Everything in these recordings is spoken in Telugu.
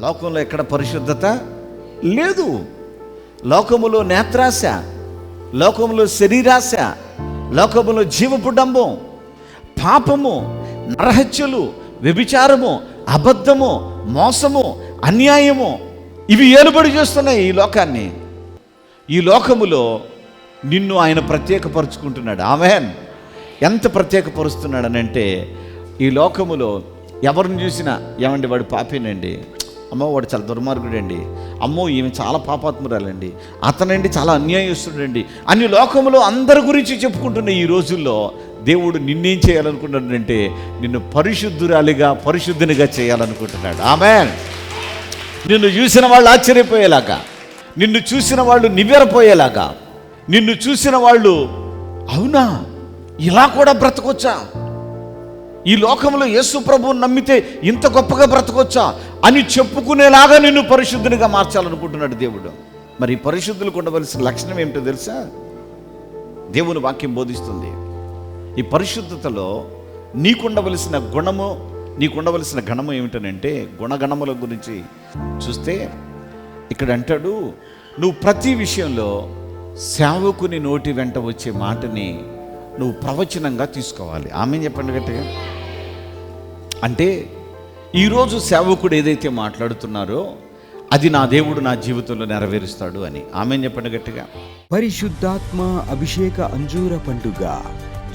లోకంలో ఎక్కడ పరిశుద్ధత లేదు. లోకములో నేత్రాశ లోకములో శరీరాశ లోకములో జీవపుడంబం పాపము నరహత్యలు వ్యభిచారము అబద్ధము మోసము అన్యాయము ఇవి ఏలుబడి చేస్తున్నాయి ఈ లోకాన్ని. ఈ లోకములో నిన్ను ఆయన ప్రత్యేకపరుచుకుంటున్నాడు. ఆమెన్. ఎంత ప్రత్యేకపరుస్తున్నాడనంటే ఈ లోకములో ఎవరిని చూసినా ఏమండి వాడు పాపేనండి? అమ్మో వాడు చాలా దుర్మార్గుడండి. అమ్మో ఈమె చాలా పాపాత్మురాలండి. అతనండి చాలా అన్యాయస్తుడండి. అన్ని లోకంలో అందరి గురించి చెప్పుకుంటున్న ఈ రోజుల్లో దేవుడు నిన్నేం చేయాలనుకుంటున్నాడంటే నిన్ను పరిశుద్ధురాలిగా పరిశుద్ధినిగా చేయాలనుకుంటున్నాడు. ఆమె నిన్ను చూసిన వాళ్ళు ఆశ్చర్యపోయేలాగా నిన్ను చూసిన వాళ్ళు నివ్వెరపోయేలాగా నిన్ను చూసిన వాళ్ళు అవునా? ఇలా కూడా బ్రతకొచ్చా? ఈ లోకంలో యేసు ప్రభువుని నమ్మితే ఇంత గొప్పగా బ్రతకొచ్చా? అని చెప్పుకునేలాగా నిన్ను పరిశుద్ధునిగా మార్చాలనుకుంటున్నాడు దేవుడు. మరి పరిశుద్ధులకు ఉండవలసిన లక్షణం ఏమిటో తెలుసా? దేవుని వాక్యం బోధిస్తుంది ఈ పరిశుద్ధతలో నీకుండవలసిన గుణము నీకుండవలసిన గణము ఏమిటనంటే గుణగణముల గురించి చూస్తే ఇక్కడ అంటాడు నువ్వు ప్రతి విషయంలో సేవకుని నోటి వెంట వచ్చే మాటని నువ్వు ప్రవచనంగా తీసుకోవాలి. ఆమె చెప్పండి గట్టిగా. అంటే ఈరోజు సేవకుడు ఏదైతే మాట్లాడుతున్నారో అది నా దేవుడు నా జీవితంలో నెరవేరుస్తాడు అని. ఆమె చెప్పండి గట్టిగా. పరిశుద్ధాత్మ అభిషేక అంజూర పండుగ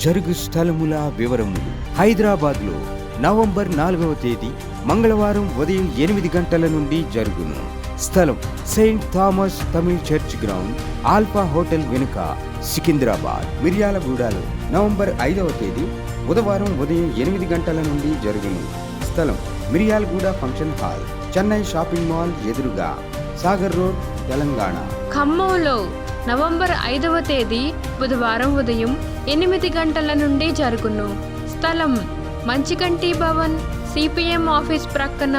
జరుగు స్థలముల వివరములు హైదరాబాద్లో నవంబర్ నాలుగవ తేదీ మంగళవారం ఉదయం ఎనిమిది గంటల నుండి జరుగును. స్థలం saint Thomas Tamil church ground alpha hotel వెనుక సికింద్రాబాద్ మిర్యాలగూడలో నవంబర్ ఐదవ తేదీ బుధవారం ఉదయం ఎనిమిది గంటల నుండి జరుగును. స్థలం Miryalaguda function hall Chennai shopping mall ఎదురుగా సాగర్ రోడ్ తెలంగాణ. ఖమ్మంలో నవంబర్ ఐదవ తేదీ బుధవారం ఉదయం ఎనిమిది గంటల నుండి జరుగును. స్థలం మంచికంటి భవన్ సిపిఎం ఆఫీస్ ప్రక్కన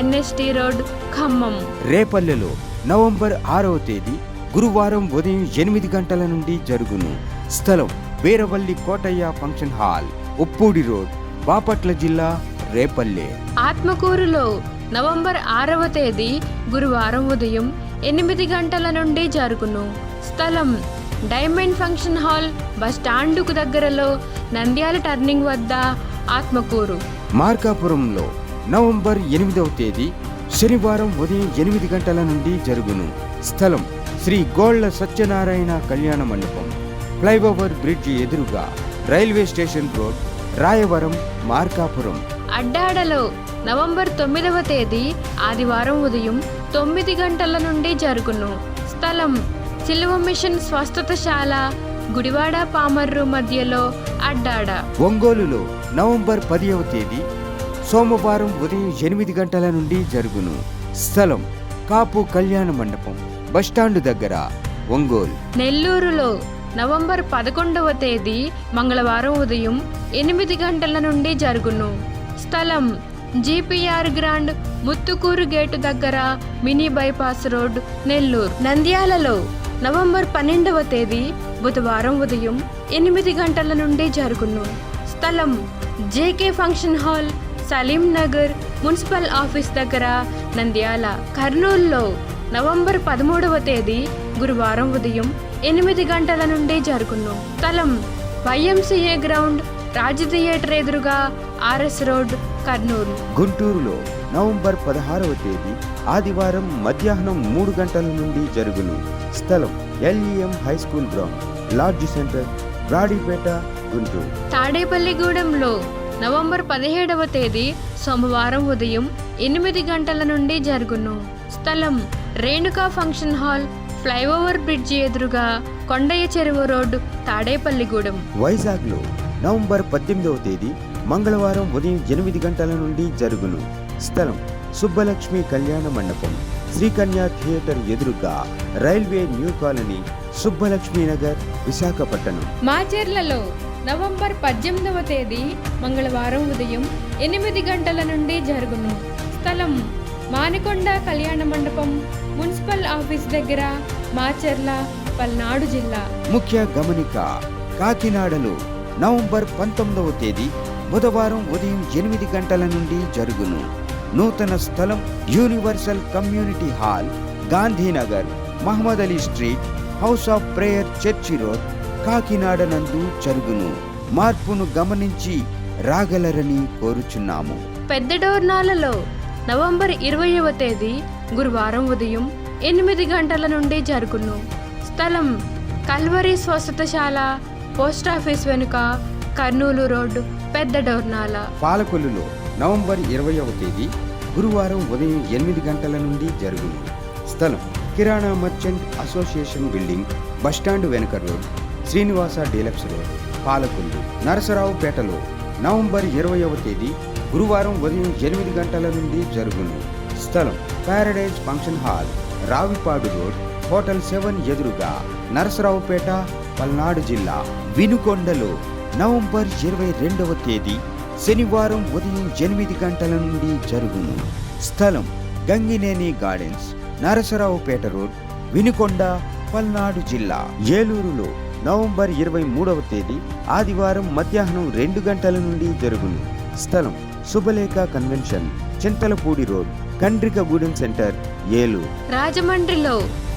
ఎన్ఎస్టి రోడ్ ఖమ్మం. రేపల్లెలో నవంబర్ ఆరవ తేదీ గురువారం ఉదయం ఎనిమిది గంటల నుండి జరుగును. స్థలం Veeravalli Kotaiah function hall Uppudi road Bapatla జిల్లా రేపల్లె. ఆత్మకూరులో నవంబర్ ఆరవ తేదీ గురువారం ఉదయం ఎనిమిది గంటల నుండి జరుగును. స్థలం డైమండ్ ఫంక్షన్ హాల్ బస్ స్టాండుకు దగ్గరలో నంద్యాల టర్నింగ్ వద్ద ఆత్మకూరు. మార్కాపురంలో నవంబర్ ఎనిమిదవ తేదీ శనివారం ఉదయం ఎనిమిది గంటల నుండి జరుగును. స్థలం శ్రీ గోళ్ళ సత్యనారాయణ కళ్యాణ మండపం. ఫ్లైఓవర్ బ్రిడ్జ్ ఎదురుగా railway station road Rayavaram Markapuram. అడ్డాడలో November తొమ్మిదవ తేదీ ఆదివారం ఉదయం తొమ్మిది గంటల నుండి జరుగును. స్థలం సిలువ మిషన్ స్వస్థతశాల గుడివాడ పామర్రు మధ్యలో అడ్డాడ. ఒంగోలులో నవంబర్ పదివ తేదీ సోమవారం ఉదయం ఎనిమిది గంటల నుండి జరుగును. స్థలం కాపు కళ్యాణ మండపం బస్టాండు దగ్గర ఒంగోలు. నెల్లూరులో నవంబర్ పదకొండవ తేదీ మంగళవారం ఉదయం ఎనిమిది గంటల నుండి జరుగును. స్థలం జీపీఆర్ గ్రాండ్ ముత్తుకూరు గేటు దగ్గర మినీ బైపాస్ రోడ్ నెల్లూరు. నంద్యాలలో నవంబర్ పన్నెండవ తేదీ బుధవారం ఉదయం ఎనిమిది గంటల నుండి జరుగును. స్థలం JK function hall Salim Nagar municipal office దగ్గర నంద్యాల. కర్నూలులో నవంబర్ పదమూడవ తేదీ గురువారం ఉదయం ఎనిమిది గంటల నుండి జరుగును. స్థలం వైఎంసీఏ గ్రౌండ్ రాజ్ థియేటర్ ఎదురుగా ఆర్ఎస్ రోడ్ కర్నూలు. గుంటూరులో నవంబర్ పదహారవ తేదీ ఆదివారం మధ్యాహ్నం మూడు గంటల నుండి జరుగును. స్థలం LEM high school ground lodge centre Brodipet Guntur. తాడేపల్లిగూడెంలో November పదిహేడవ తేదీ సోమవారం ఉదయం ఎనిమిది గంటల నుండి జరుగును. స్థలం Renuka function hall flyover bridge ఎదురుగా కొండయ్య చెరువు రోడ్డు తాడేపల్లిగూడెం. వైజాగ్లో నవంబర్ పద్దెనిమిదవ తేదీ మంగళవారం ఉదయం ఎనిమిది గంటల నుండి జరుగును. స్థలం సుబ్బలక్ష్మి కళ్యాణ మండపం. శ్రీకన్య థియేటర్ ఎదురుగా railway new colony Subbalakshmi Nagar Visakhapatnam. మాచెర్లలో November పద్దెనిమిదవ తేదీ మంగళవారం ఉదయం ఎనిమిది గంటల నుండి జరుగును. స్థలం మానికొండ కళ్యాణ మండపం మున్సిపల్ ఆఫీస్ దగ్గర మాచెర్ల పల్నాడు జిల్లా. ముఖ్య గమనిక కాకినాడలో నవంబర్ పంతొమ్మిదవ తేదీ బుధవారం ఉదయం ఎనిమిది గంటల నుండి జరుగును. నూతన స్థలం universal community hall Gandhinagar Mohammed Ali street house of prayer church road Kakinada నందు జరుగును. మార్పును గమనించి రాగలరని కోరుచున్నాము. పెద్ద డోర్నాలలో నవంబర్ ఇరవైవ తేదీ గురువారం ఉదయం ఎనిమిది గంటల నుండి జరుగును. స్థలం కల్వరి స్వస్థతశాల పోస్టాఫీస్ వెనుక కర్నూలు రోడ్డు పెద్ద డోర్నాల. పాలకొల్లులో నవంబర్ ఇరవయవ తేదీ గురువారం ఉదయం ఎనిమిది గంటల నుండి జరుగును. స్థలం కిరాణా merchant association building bus stand వెనుక road Srinivasa deluxe road Palakollu నరసరావుపేటలో November ఇరవయవ తేదీ గురువారం ఉదయం ఎనిమిది గంటల నుండి జరుగును. స్థలం paradise function hall Ravipadu road hotel seven ఎదురుగా నరసరావుపేట పల్నాడు జిల్లా వినుకొండలో నవంబర్ ఇరవై రెండవ తేదీ శనివారం ఉదయం ఎనిమిది గంటల నుండి జరుగును. స్థలం గంగినేని గార్డెన్స్ నరసరావుపేట రోడ్ వినుకొండ పల్నాడు జిల్లా. ఏలూరులో నవంబర్ ఇరవై మూడవ తేదీ ఆదివారం మధ్యాహ్నం రెండు గంటల నుండి జరుగును. స్థలం Subhalekha convention Chintalapudi road Kandrikagudem centre Eluru. రాజమండ్రిలో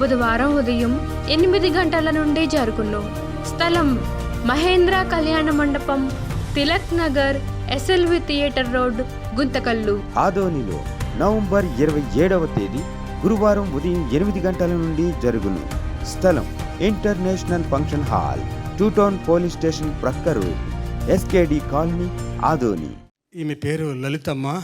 బుధవారం ఉదయం ఎనిమిది గంటల నుండి జరుగును. స్థలం మహేంద్ర కళ్యాణ మండపం Tilak Nagar SLV theatre road Guntakal. ఆదోనిలో నవంబర్ ఇరవై ఏడవ తేదీ గురువారం ఉదయం ఎనిమిది గంటల నుండి జరుగును. స్థలం international function hall two town police station ప్రక్క రోడ్ ఎస్కేడి కాలనీ ఆదోని. ఈమె పేరు లలితమ్మ.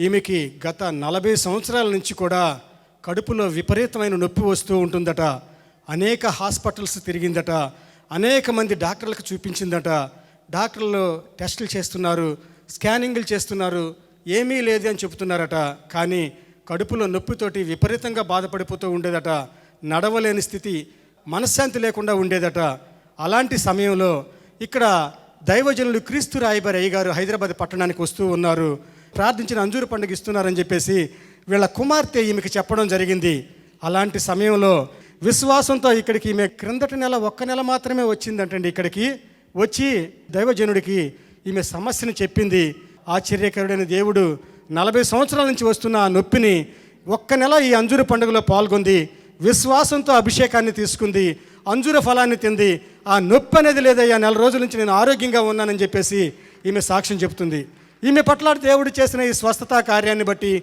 ఈమెకి గత నలభై సంవత్సరాల నుంచి కూడా కడుపులో విపరీతమైన నొప్పి వస్తూ ఉంటుందట. అనేక హాస్పిటల్స్ తిరిగిందట. అనేక మంది డాక్టర్లకు చూపించిందట. డాక్టర్లు టెస్టులు చేస్తున్నారు స్కానింగ్లు చేస్తున్నారు ఏమీ లేదు అని చెబుతున్నారట. కానీ కడుపులో నొప్పితోటి విపరీతంగా బాధపడిపోతూ ఉండేదట. నడవలేని స్థితి మనశ్శాంతి లేకుండా ఉండేదట. అలాంటి సమయంలో ఇక్కడ దైవజనులు క్రీస్తు రాయబారి అయ్యగారు హైదరాబాద్ పట్టణానికి వస్తూ ఉన్నారు. ప్రార్థించిన అంజూరు పండుగ ఇస్తున్నారని చెప్పేసి వీళ్ళ కుమార్తె ఈమెకి చెప్పడం జరిగింది. అలాంటి సమయంలో విశ్వాసంతో ఇక్కడికి ఈమె క్రిందటి నెల ఒక్క నెల మాత్రమే వచ్చిందంటండి ఇక్కడికి. వచ్చి దైవజనుడికి ఈమె సమస్యను చెప్పింది. ఆశ్చర్యకరుడైన దేవుడు నలభై సంవత్సరాల నుంచి వస్తున్న ఆ నొప్పిని ఒక్క నెల ఈ అంజూరు పండుగలో పాల్గొంది. విశ్వాసంతో అభిషేకాన్ని తీసుకుంది. అంజూర ఫలాన్ని తింది. ఆ నొప్పి అనేది లేదయ్యా నెల రోజుల నుంచి నేను ఆరోగ్యంగా ఉన్నానని చెప్పేసి ఈమె సాక్ష్యం చెప్తుంది. ఈమె పట్ల దేవుడు చేసిన ఈ స్వస్థత కార్యాన్ని బట్టి